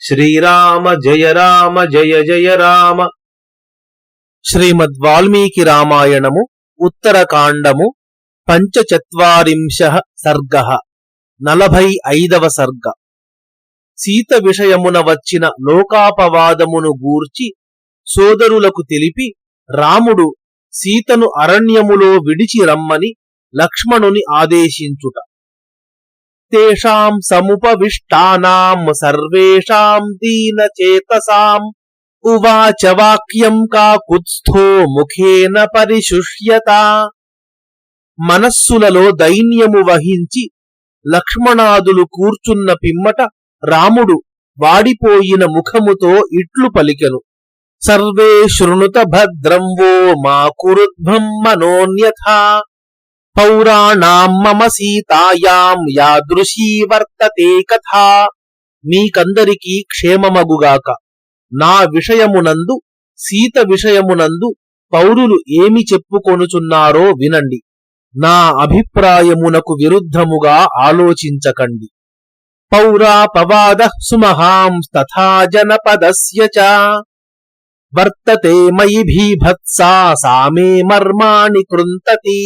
శ్రీరామ జయ రామ జయ జయ రామ. శ్రీమద్ వాల్మీకి రామాయణము ఉత్తరకాండము పంచచత్వారింశ సర్గ నలభై ఐదవ సర్గ. సీత విషయమున వచ్చిన లోకాపవాదమును గూర్చి సోదరులకు తెలిపి రాముడు సీతను అరణ్యములో విడిచి రమ్మని లక్ష్మణుని ఆదేశించుట. తేషాం సముపవిష్టానాం సర్వేషాం దీనచేతసాం ఉవాచ వాక్యం కాకుత్స్థో ముఖేన పరిశుష్యత మనస్సులలో దైన్యము వహించి లక్ష్మణాదులు కూర్చున్న పిమ్మట రాముడు వాడిపోయిన ముఖముతో ఇట్లు పలికెను సర్వే శృణుత భద్రం వో మా కురుద్భం మనోన్యథా పౌరాణాం మమ సీతాయాం యాదృశీ వర్తతే కథా మీకందరికీ క్షేమమగుగాక. నా విషయమునందు సీత విషయమునందు పౌరులు ఏమి చెప్పుకొనుచున్నారో వినండి. నా అభిప్రాయమునకు విరుద్ధముగా ఆలోచించకండి. పౌరాపవాద తథా జనపదస్య చ। వర్తతే మయి భీభత్సా సామే మర్మాణి కృంతతి।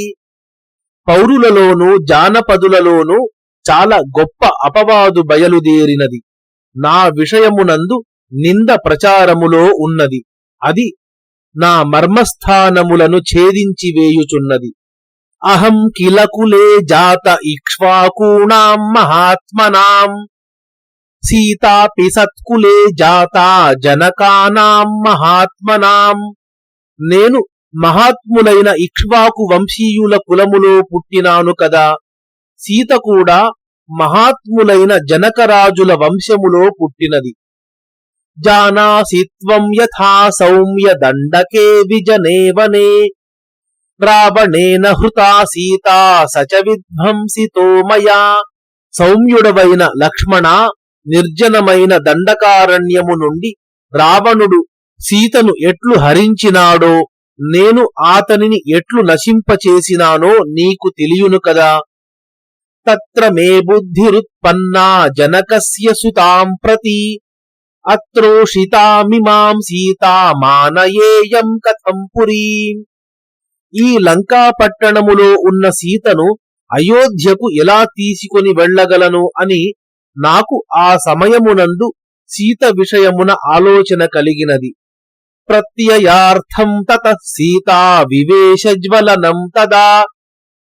పౌరులలోనూ జానపదులలోనూ చాలా గొప్ప అపవాదు బయలుదేరినది నా విషయమునందు నింద ప్రచారములో ఉన్నది. అది నా మర్మస్థానములను ఛేదించి వేయుచున్నది. అహం కిలకులే జాత ఇక్ష్వాకూణాం మహాత్మనాం. సీతాపి సత్కులే జాత జనకానాం మహాత్మనాం. నేను మహాత్ములైన ఇక్ష్వాకు వంశీయుల కులములో పుట్టినాను కదా. సీత కూడా మహాత్ములైన జనకరాజుల వంశములో పుట్టినది. జానాసిత్వం యథా సౌమ్య దండకే విజనేవనే. రావణేన హృతా సీతా సచ విధ్వంసితో మయా సౌమ్యుడవైన లక్ష్మణ నిర్జనమైన దండకారణ్యము నుండి రావణుడు సీతను ఎట్లు హరించినాడో నేను ఆతనిని ఎట్లు నశింపచేసినానో నీకు తెలియను కదా. తత్ర మే బుద్ధిరుత్పన్నా జనకస్య సుతాం ప్రతి. అత్రోషితామిమాం సీతా మానయేయం కథం పురీ. ఈ లంకా పట్టణములో ఉన్న సీతను అయోధ్యకు ఎలా తీసుకొని వెళ్ళగలను అని నాకు ఆ సమయమునందు సీత విషయమున ఆలోచన కలిగినది. ప్రత్యయార్థం తత సీతా వివేశజ్వలనం తదా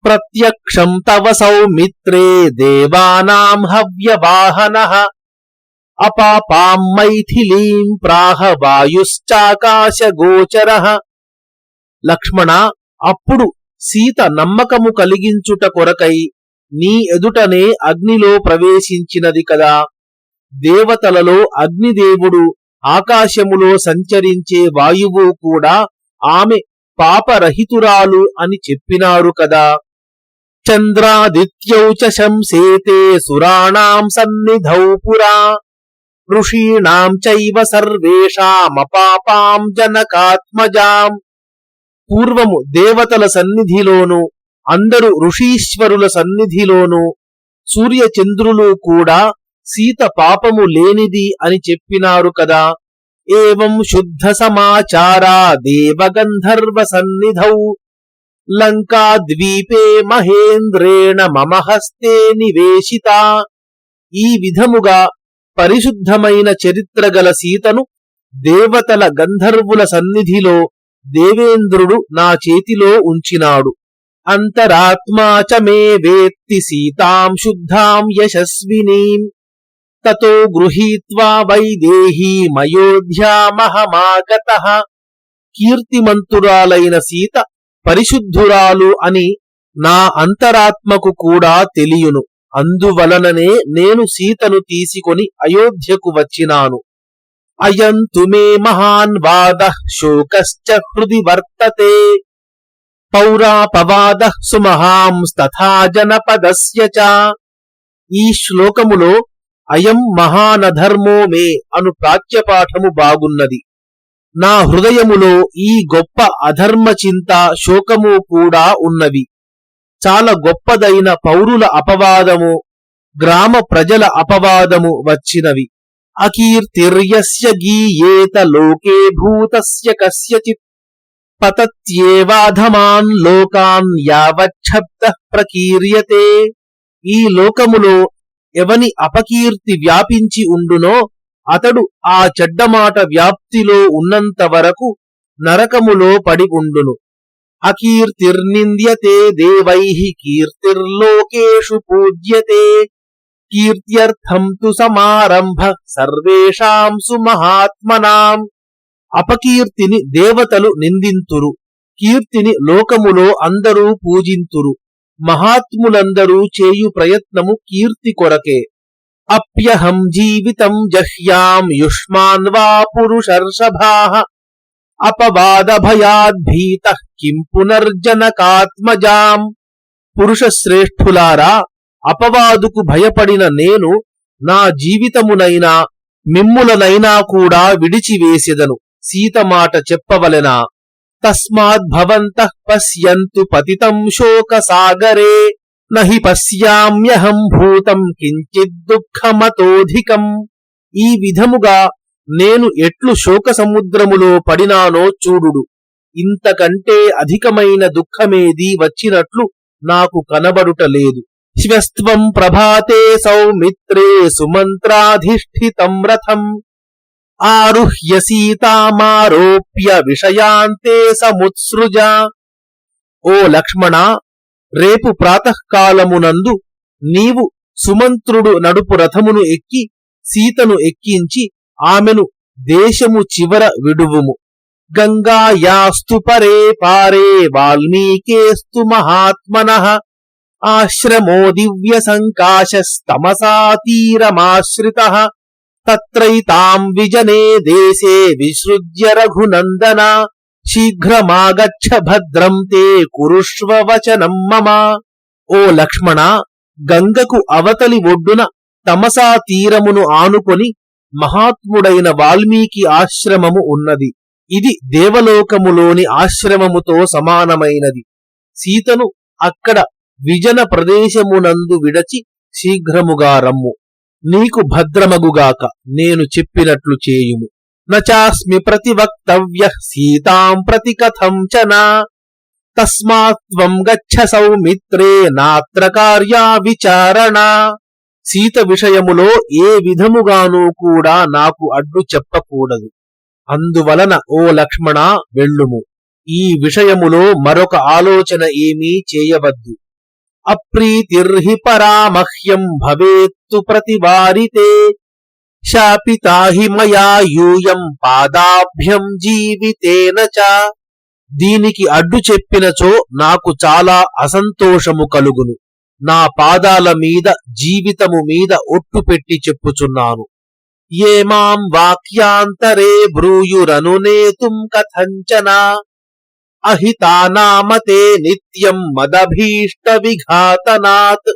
ప్రత్యక్షం తవ సౌమిత్రే దేవానాం హవ్యవాహన అపాపాం మైథిలీం ప్రాహ వాయుశ్చాకాశగోచర లక్ష్మణ అప్పుడు సీత నమ్మకము కలిగించుట కొరకై నీ ఎదుటనే అగ్నిలో ప్రవేశించినది కదా। దేవతలలో అగ్నిదేవుడు ఆకాశములో సంచరించే వాయువు కూడా ఆమె పాపరహితురాలు అని చెప్పినారు కదా. చంద్రాదిత్యౌ చ శంసేతే సురాణాం సన్నిధౌ పురా. ఋషీణాం చైవ సర్వేషామపాపాం జనకాత్మజాం. పూర్వము దేవతల సన్నిధిలోను అందరు ఋషీశ్వరుల సన్నిధిలోను సూర్యచంద్రులు కూడా సీత పాపము లేనిది అని చెప్పినారు కదా. ఏం శుద్ధ సమాచారా దేవగంధర్వ సన్నిధౌ. లంకా ద్వీపే మహేంద్రేణ మమ హస్తే నివేశిత. ఈ విధముగా పరిశుద్ధమైన చరిత్ర గల సీతను దేవతల గంధర్వుల సన్నిధిలో దేవేంద్రుడు నా చేతిలో ఉంచినాడు. అంతరాత్మా చ మే వేత్తి సీతాం శుద్ధాం యశస్వినీం. తతో గృహీత్వా వైదేహీమయోధ్యామహమాగత కీర్తిమంతురాలైన సీత పరిశుద్ధురాలు అని నా అంతరాత్మకు కూడా తెలియును. అందువలననే నేను సీతను తీసుకొని అయోధ్యకు వచ్చినాను. అయంతు మే మహాన్ వాద శోకశ్చ హృది వర్తతే. పౌరాపవాద సుమహాంస్తథా జనపదస్య చ. ఈ శ్లోకములో అయం మహానధర్మో మే అను ప్రాచ్యపాఠము బాగున్నది. నా హృదయములో ఈ గొప్ప అధర్మ చింత శోకము కూడా ఉన్నవి. చాలా గొప్పదైన పౌరుల అపవాదము గ్రామ ప్రజల అపవాదము వచ్చినవి. అకీర్తిర్యస్య గీయేత లోకే భూతస్య కస్యచిత్ పతత్యేవాధమాన్ లోకాన్ యావచ్చబ్ద ప్రకీర్యతే. ఈ లోకములో ఎవని అపకీర్తి వ్యాపించి ఉండునో అతడు ఆ చెడ్డమాట వ్యాప్తిలో ఉన్నంత వరకు నరకములో పడి ఉండును. అకీర్తిర్నింద్యతే దేవై కీర్తిర్లోకేషు పూజ్యతే. కీర్త్యర్థం తు సమారంభ సర్వేషాం సుమహాత్మనాం అపకీర్తిని దేవతలు నిందింతురు. కీర్తిని లోకములో అందరూ పూజింతురు. మహాత్ములందరూ చేయు ప్రయత్నము కీర్తి కొరకే. అప్యహం జీవితం జహ్యాం యుష్మాన్ వా పురుషర్షభా. అపవాద భయాద్భీత కిం పునర్జనకాత్మజాం. పురుషశ్రేష్ఠులారా అపవాదుకు భయపడిన నేను నా జీవితమునైనా మిమ్ములనైనా కూడా విడిచివేసెదను. సీతమాట చెప్పవలెనా? తస్మాద్భవంతః పశ్యంతు పతితం శోకసాగరే నహి పశ్యామ్యహం భూతం కించిద్దుఃఖమతోధికం ఈ విధముగా నేను ఎట్లు శోక సముద్రములో పడినానో చూడుడు. ఇంతకంటే అధికమైన దుఃఖమేది వచ్చినట్లు నాకు కనబడుట లేదు. ప్రభాతే సౌమిత్రే సుమంత్రాధిష్ఠితం రథం. ఆరుహ్య సీతామారోప్య విషయాంతే సముత్సృజ. ఓ లక్ష్మణ రేపు ప్రాతకాలమునందు నీవు సుమంత్రుడు నడుపు రథమును ఎక్కి సీతను ఎక్కించి ఆమెను దేశము చివర విడువుము. గంగాయాస్తు పరే పారే వాల్మీకేస్తు మహాత్మన. ఆశ్రమో దివ్య సంకాశస్తమసా తీరమాశ్రిత. తత్రైతాం విజనే దేశే విసృజ్య రఘునందన శీఘ్రమాగచ్చ భద్రం తే కురుష్వ వచనం మమ ఓ లక్ష్మణ గంగకు అవతలి ఒడ్డున తమసా తీరమును ఆనుకొని మహాత్ముడైన వాల్మీకి ఆశ్రమము ఉన్నది ఇది దేవలోకములోని ఆశ్రమముతో సమానమైనది సీతను అక్కడ విజన ప్రదేశమునందు విడచి శీఘ్రముగా రమ్ము నీకు భద్రమగుగాక నేను చెప్పినట్లు చేయుము. నచాస్మి ప్రతివక్తవ్య సీతాం ప్రతి కథం చ తస్మాత్వం గచ్చ సౌమిత్రే నాత్ర కార్యా విచారణ. సీత విషయములో ఏ విధముగానూ కూడా నాకు అడ్డు చెప్పకూడదు. అందువలన ఓ లక్ష్మణ వెళ్ళుము. ఈ విషయములో మరొక ఆలోచన ఏమీ చేయవద్దు. అప్రీతిర్హి పరామహ్యం భవేత్తు ప్రతివారితే శాపితాహి మయా యూయం పాదాభ్యం జీవితేన చ. దీనికి అడ్డు చెప్పినచో నాకు చాలా అసంతోషము కలుగును. నా పాదాల మీద జీవితము మీద ఒట్టు పెట్టి చెప్పుచున్నాను. ఏమాం వాక్యాంతరే బ్రూయురనునేతుం కథంచనా. అహితానామతే నిత్యం మదభీష్ట విఘాతనాత్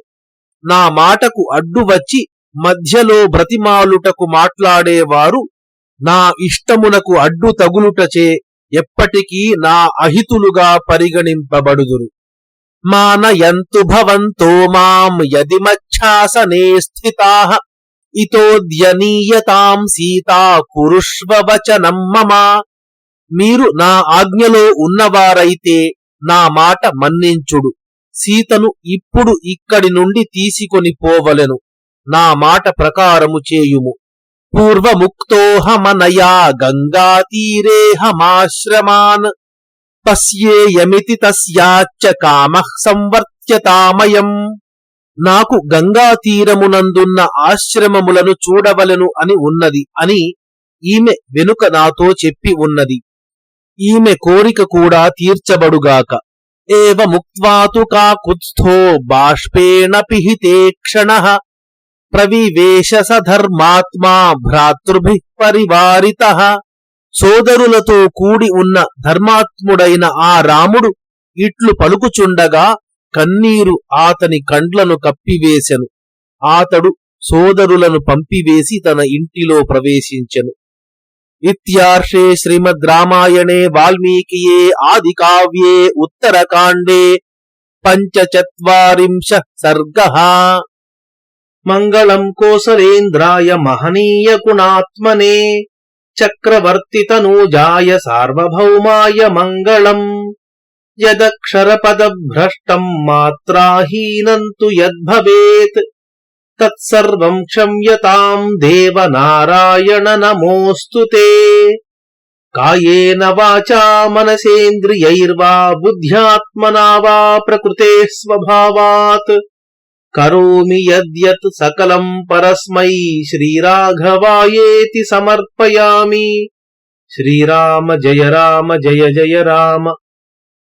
నా మాటకు అడ్డు వచ్చి మధ్యలో బ్రతిమాలుటకు మాట్లాడేవారు నా ఇష్టమునకు అడ్డు తగులుటచే ఎప్పటికీ నా అహితులుగా పరిగణింపబడుదురు. మానయంతు భవంతో మాం యది మచ్చాసనే స్థితా. ఇతోద్యనీయతాం సీతా కురుష్వ వచనం మమ. మీరు నా ఆజ్ఞలో ఉన్నవారైతే నా మాట మన్నించుడు. సీతను ఇప్పుడు ఇక్కడి నుండి తీసుకొని పోవలెను. నా మాట ప్రకారము చేయుము. పూర్వముక్తోహమనయా గంగాతీరేహమాశ్రమాన్. పశ్యేయమితి తస్యాచ్చ కామః సంవర్త్యతామయం. నాకు గంగా తీరమునందున్న ఆశ్రమములను చూడవలెను అని ఉన్నది అని ఈమె వెనుక నాతో చెప్పి ఉన్నది. ఈమె కోరిక కూడా తీర్చబడుగాక. ఏవ ముక్త్వాతు కాకుత్స్థో బాష్పేణ పిహితే క్షణ. ప్రవివేశ సధర్మాత్మా భ్రాతృభి పరివారిత. సోదరులతో కూడి ఉన్న ధర్మాత్ముడైన ఆ రాముడు ఇట్లు పలుకుచుండగా కన్నీరు ఆతని కండ్లను కప్పివేశెను. ఆతడు సోదరులను పంపివేసి తన ఇంటిలో ప్రవేశించెను. इत्यार्षे श्रीमद् रामायणे वाल्मीकिये आदिकाव्ये उत्तरकाण्डे पञ्चचत्वारिंशः सर्गः मङ्गलम् कोसलेन्द्राय महनीयगुणात्मने चक्रवर्तितनूजाय सार्वभौमाय मङ्गलम् यदक्षरपदभ्रष्टम् मात्राहीनम् तु यद्भवेत् तत्सर्वम् क्षम्यता देव नारायण नमोस्तु ते। कायेन वाचा मनसेन्द्रियैर्वा बुद्ध्यात्मना वा प्रकृतेः स्वभावात्। करोमि यद्यत् सकलम् परस्मै श्रीराघवायेति समर्पयामि। श्रीराम जय राम, जय जय राम।